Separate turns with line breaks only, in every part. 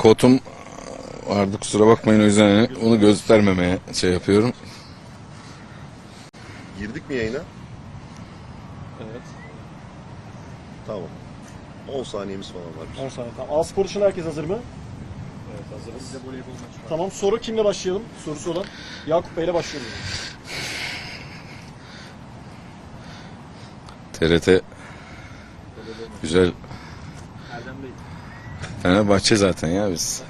kotum vardı kusura bakmayın o yüzden onu göstermemeye şey yapıyorum.
Girdik mi yayına?
Evet.
Tamam. 10 saniyemiz falan var.
10 saniye tamam. A spor için herkes hazır mı? Evet hazırız. Tamam soru kimle başlayalım? Sorusu olan. Yakup Bey'le başlayalım.
TRT güzel
Erdem Bey.
Fenerbahçe zaten ya biz.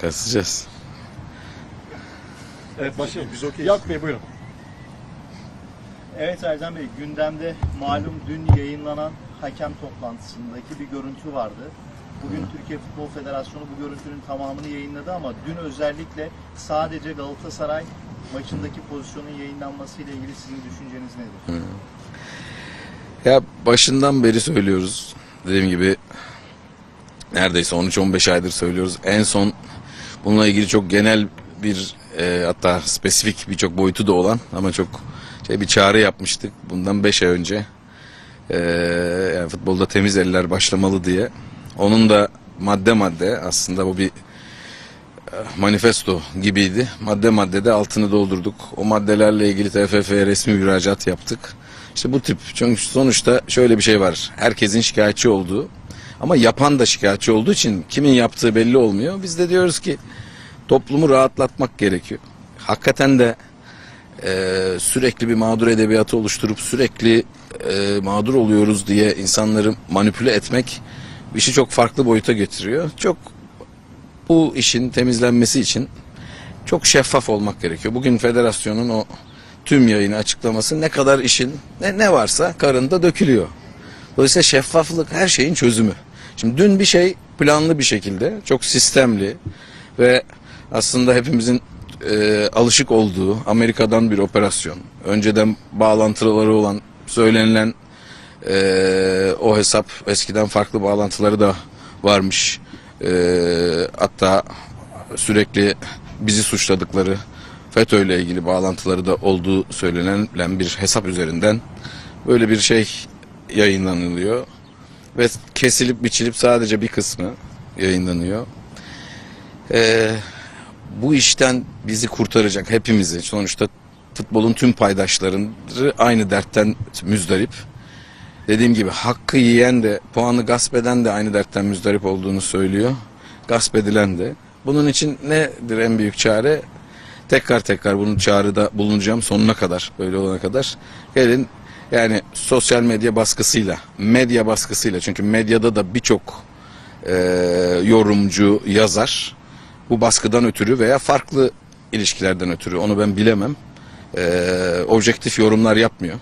Kasacağız.
Evet başlayalım.
Biz okeyiz.
Yakup Bey buyurun.
Evet Erdem Bey, gündemde malum dün yayınlanan hakem toplantısındaki bir görüntü vardı. Bugün Türkiye Futbol Federasyonu bu görüntünün tamamını yayınladı ama dün özellikle sadece Galatasaray maçındaki pozisyonun yayınlanmasıyla ilgili sizin düşünceniz nedir?
Ya başından beri söylüyoruz. Dediğim gibi neredeyse 13-15 aydır söylüyoruz. En son bununla ilgili çok genel bir e, hatta spesifik birçok boyutu da olan ama çok şey bir çağrı yapmıştık bundan 5 ay önce. E, yani futbolda temiz eller başlamalı diye. Onun da madde madde aslında bu bir e, manifesto gibiydi. Madde madde de altını doldurduk. O maddelerle ilgili TFF'ye resmi müracaat yaptık. İşte bu tip çünkü sonuçta şöyle bir şey var. Herkesin şikayetçi olduğu ama yapan da şikayetçi olduğu için kimin yaptığı belli olmuyor. Biz de diyoruz ki toplumu rahatlatmak gerekiyor. Hakikaten de e, sürekli bir mağdur edebiyatı oluşturup sürekli e, mağdur oluyoruz diye insanları manipüle etmek işi çok farklı boyuta getiriyor. Çok bu işin temizlenmesi için çok şeffaf olmak gerekiyor. Bugün federasyonun o tüm yayını açıklaması ne kadar işin ne, ne varsa karında dökülüyor. Dolayısıyla şeffaflık her şeyin çözümü. Şimdi dün bir şey planlı bir şekilde çok sistemli ve aslında hepimizin e, alışık olduğu Amerika'dan bir operasyon. Önceden bağlantıları olan söylenilen e, o hesap eskiden farklı bağlantıları da varmış. E, hatta sürekli bizi suçladıkları FETÖ ile ilgili bağlantıları da olduğu söylenen bir hesap üzerinden böyle bir şey yayınlanılıyor ve kesilip biçilip sadece bir kısmı yayınlanıyor. Ee, bu işten bizi kurtaracak hepimizi sonuçta futbolun tüm paydaşları aynı dertten müzdarip. Dediğim gibi hakkı yiyen de puanı gasp eden de aynı dertten müzdarip olduğunu söylüyor. Gasp edilen de. Bunun için nedir en büyük çare? Tekrar tekrar bunun çağrıda bulunacağım sonuna kadar böyle olana kadar. Gelin yani sosyal medya baskısıyla, medya baskısıyla çünkü medyada da birçok e, yorumcu, yazar bu baskıdan ötürü veya farklı ilişkilerden ötürü onu ben bilemem. E, objektif yorumlar yapmıyor.